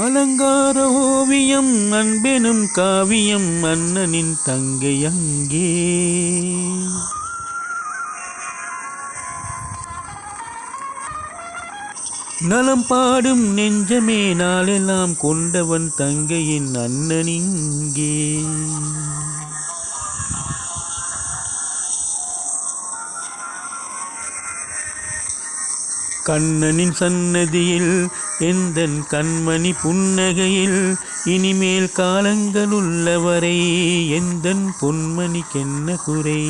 அலங்கார ஓவியம் அன்பெனும் காவியம் அண்ணனின் தங்கை அங்கே. நலம் பாடும் நெஞ்சமே நாளெல்லாம் கொண்டவன் தங்கையின் அண்ணனிங்கே கண்ணனின் சன்னதியில் எந்தன் கண்மணி புன்னகையில் இனிமேல் காலங்கள் உள்ளவரை எந்தன் பொன்மணிக்கென்ன குறை?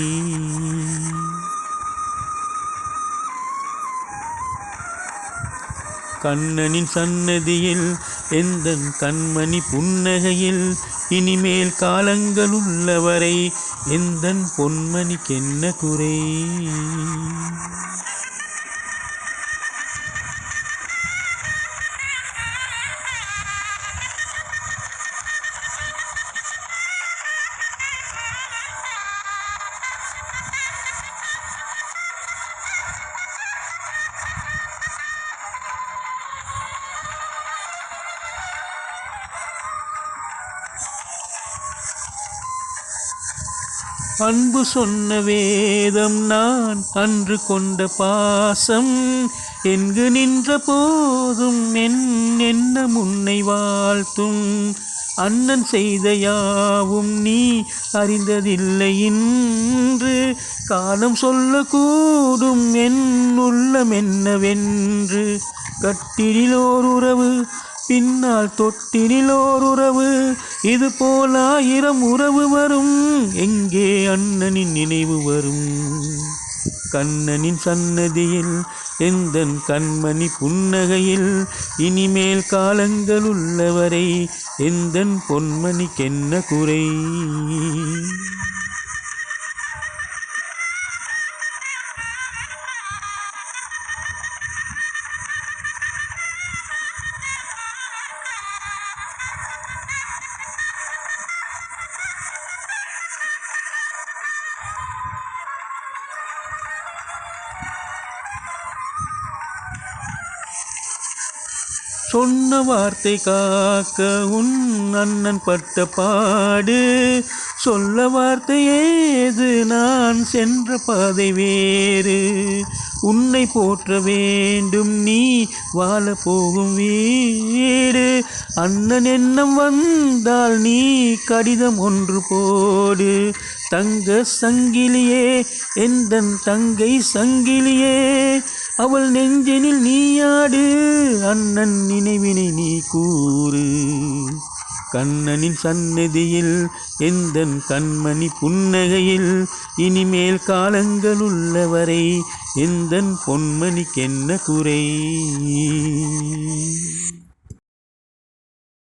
கண்ணனின் சன்னதியில் எந்தன் கண்மணி புன்னகையில் இனிமேல் காலங்கள் உள்ளவரை எந்தன் பொன்மணிக்கென்ன குறை? அன்பு சொன்ன வேதம் நான் அன்று கொண்ட பாசம். எங்கு நின்ற போதும் என் என்ன முன்னை வாழ்த்தும். அண்ணன் செய்த யாவும் நீ அறிந்ததில்லை இன்று. காலம் சொல்லக்கூடும் என் உள்ளம் என்னவென்று. கட்டிலில் உறவு பின்னால் தொட்டினில் ஓர் உறவு இது போல் ஆயிரம் உறவு வரும். எங்கே அண்ணனின் நினைவு வரும்? கண்ணனின் சன்னதியில் எந்த கண்மணி புன்னகையில்? இனிமேல் காலங்கள் உள்ளவரை எந்த பொன்மணிக்கென்ன குறை? சொன்ன வார்த்தை காக்க உன் அண்ணன் பட்ட பாடு. சொல்ல வார்த்தை ஏது? நான் சென்ற பாதை வேறு. உன்னை போற்ற வேண்டும் நீ வாழ போகும் வீடு. அண்ணன் எண்ணம் வந்தால் நீ கடிதம் ஒன்று போடு. தங்க சங்கிலியே எந்தன் தங்கை சங்கிலியே? அவள் நெஞ்சனில் நீயாடு அண்ணன் நினைவினை நீ கூறு. கண்ணனின் சந்நிதியில் எந்தன் கண்மணி புன்னகையில் இனிமேல் காலங்கள் உள்ளவரை எந்தன் பொன்மணிக்கென்ன குறை?